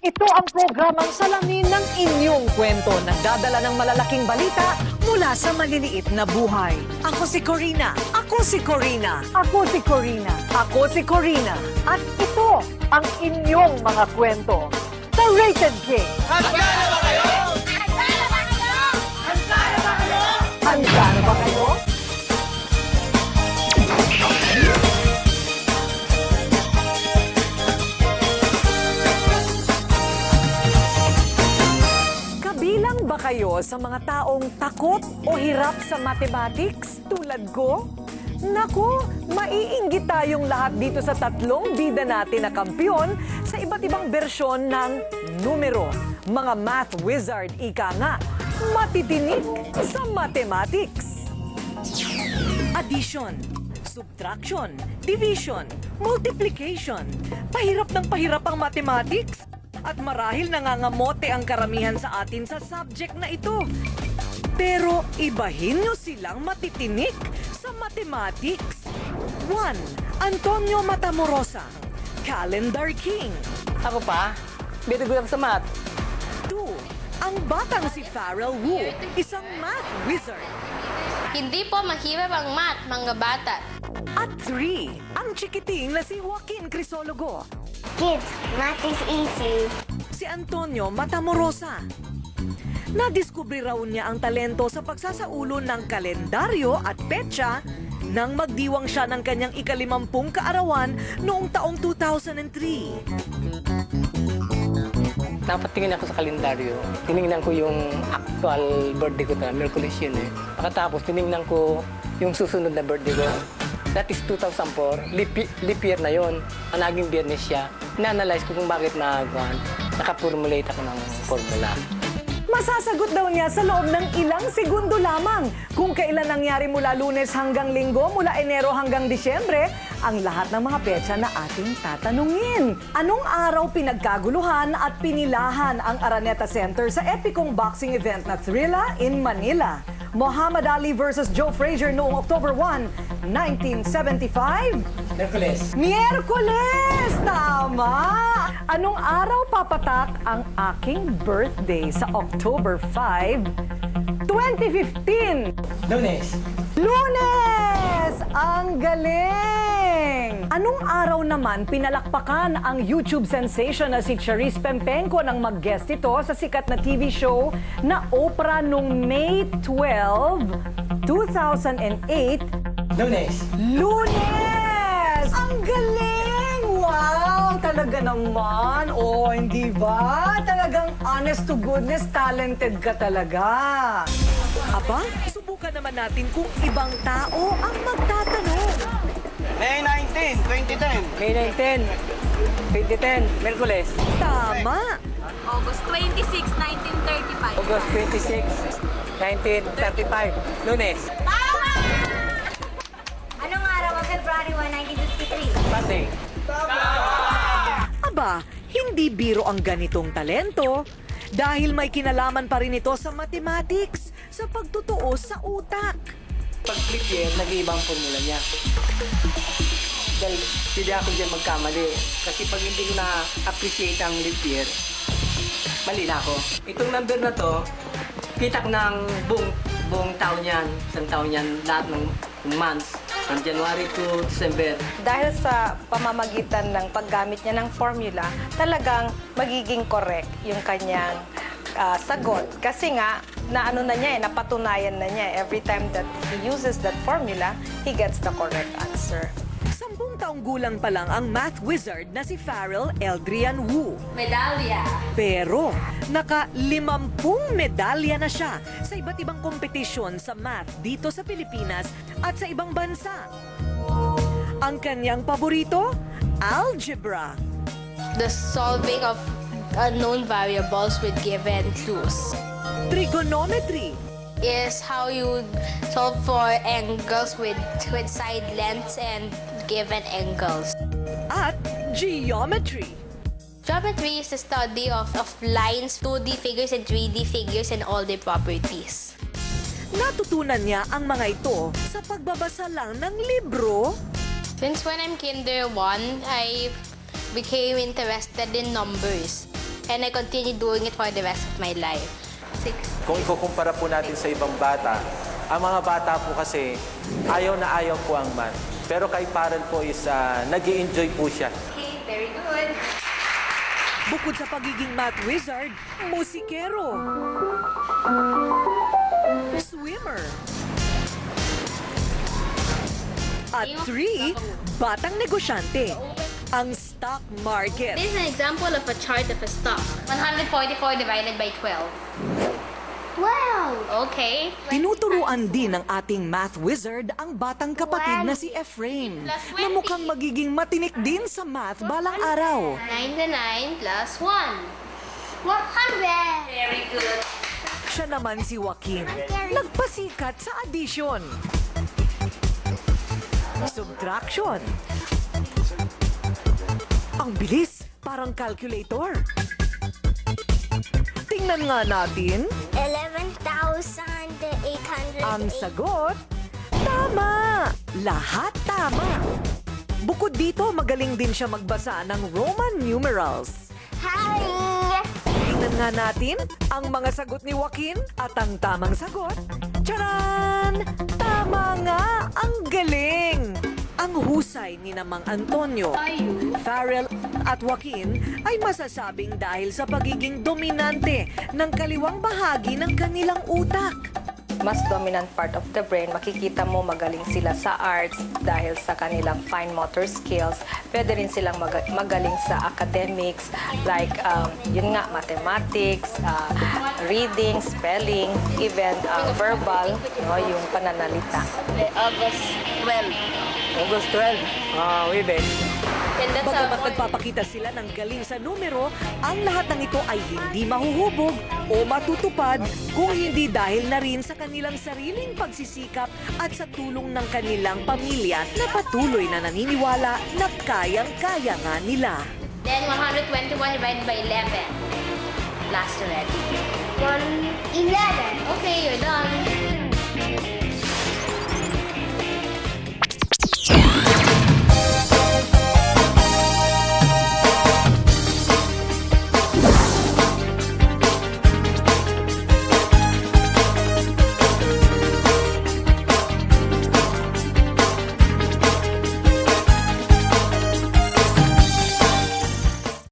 Ito ang programang salamin ng inyong kwento. Nagdadala ng malalaking balita mula sa maliliit na buhay. Ako si Corina. Ako si Corina. Ako si Corina. Ako si Corina. At ito ang inyong mga kwento. Sa Rated King. Handa na ba kayo? Kabilang ba kayo sa mga taong takot o hirap sa mathematics tulad ko? Nako, maiinggit tayong lahat dito sa tatlong bida natin na kampyon sa iba't ibang bersyon ng numero. Mga math wizard, ika nga, matitinik sa mathematics. Addition, subtraction, division, multiplication. Pahirap ng pahirap ang mathematics. At marahil nangangamote ang karamihan sa atin sa subject na ito. Pero ibahin nyo silang matitinik sa mathematics. 1. Antonio Matamorosa, Calendar King. Ako pa? Very good sa math. 2. Ang batang si Farrell Wu, isang math wizard. Hindi po mahirap ang math, mga bata. At 3. Ang chikiting na si Joaquin Crisologo, Kids, math is easy. si Antonio Matamorosa. Nadiskubre raw niya ang talento sa pagsasaulo ng kalendaryo at petsa nang magdiwang siya ng kanyang ikalimampung kaarawan noong taong 2003. Dapat tingin ako sa kalendaryo. Tinignan ko yung actual birthday ko na, Merkulis yun eh. Pagkatapos, tinignan ko yung susunod na birthday ko. That is 2004, leap, leap year na yon. Ang naging biyernes siya. Na-analyze ko kung bakit na, naka-formulate ako ng formula. Masasagot daw niya sa loob ng ilang segundo lamang kung kailan nangyari mula lunes hanggang linggo, mula Enero hanggang Disyembre, ang lahat ng mga petsa na ating tatanungin. Anong araw pinagkaguluhan at pinilahan ang Araneta Center sa epikong boxing event na Thrilla in Manila? Muhammad Ali versus Joe Frazier noong October 1, 1975? Merkulis. Miyerkules! Tama! Anong araw papatak ang aking birthday sa October 5, 2015? Lunes. Lunes! Ang galing! Anong araw naman pinalakpakan ang YouTube sensation na si Charisse Pempenco nang mag-guest ito sa sikat na TV show na Oprah noong May 12, 2008 Lunes. Lunes! Ang galing! Wow! Talaga naman. Oh, hindi ba? Talagang honest to goodness, talented ka talaga. Aba, subukan naman natin kung ibang tao ang magtatanong. May 19, 2010. May 19. 2010. Merkules. Tama! August 26, 1935. August 26. 1935. Lunes. Anong araw ang February 1, 1953? Monday. Aba, hindi biro ang ganitong talento dahil may kinalaman pa rin ito sa mathematics, sa pagtutuo sa utak. Pag flip year, nag-iiba ang formula niya. Dahil hindi ako dyan magkamali. Kasi pag hindi ko na-appreciate ang leap year, mali na ako. Itong number na to, kita ko ng buong, buong taon yan, isang taon yan, lahat ng months, from January to December. dahil sa pamamagitan ng paggamit niya ng formula, talagang magiging correct yung kanyang ah, sagot. Kasi nga, na ano na niya eh, napatunayan na niya. eh. Every time that he uses that formula, he gets the correct answer. Taong gulang pa lang ang math wizard na si Farrell Eldrian Wu. Medalya. Pero naka limampung medalya na siya sa iba't ibang kompetisyon sa math dito sa Pilipinas at sa ibang bansa. Ang kanyang paborito? Algebra. The solving of unknown variables with given clues Trigonometry. Is how you solve for angles with, with side lengths and given angles. At geometry. Geometry is the study of, of lines, 2D figures and 3D figures and all their properties. Natutunan niya ang mga ito sa pagbabasa lang ng libro. Since when I'm kinder one, I became interested in numbers. And I continue doing it for the rest of my life. Six. Kung ikukumpara po natin sa ibang bata, ang mga bata po kasi ayaw na ayaw po ang math. Pero kay Parel po is uh, nag enjoy po siya. Okay, very good. Bukod sa pagiging math wizard, musikero, swimmer, at three, batang negosyante, ang stock market. This is an example of a chart of a stock. 144 divided by 12. Okay. Tinuturuan din ng ating math wizard ang batang kapatid na si Efrain na mukhang magiging matinik din sa math balang araw. 99 plus 1. 100! Very good. Siya naman si Joaquin, nagpasikat sa addition, subtraction. Ang bilis, parang calculator. Tingnan nga natin, 11,800. ang sagot, tama! Lahat tama! Bukod dito, magaling din siya magbasa ng Roman numerals. Harry! Tingnan nga natin ang mga sagot ni Joaquin at ang tamang sagot. Charan! Tama nga! Ang galing! Ang husay ni namang Antonio, Farrell at Joaquin ay masasabing dahil sa pagiging dominante ng kaliwang bahagi ng kanilang utak. Mas dominant part of the brain, makikita mo magaling sila sa arts dahil sa kanilang fine motor skills. Pwede rin silang mag- magaling sa academics like um, yun nga, mathematics, uh, reading, spelling, even uh, verbal, no, yung pananalita. August 12. August 12, ah, Wibes. And that's Bagamat nagpapakita sila ng galing sa numero, ang lahat ng ito ay hindi mahuhubog o matutupad kung hindi dahil na rin sa kanilang sariling pagsisikap at sa tulong ng kanilang pamilya na patuloy na naniniwala na kayang-kaya nga nila. Then 121 divided by 11. Last already. 111. Okay, you're done.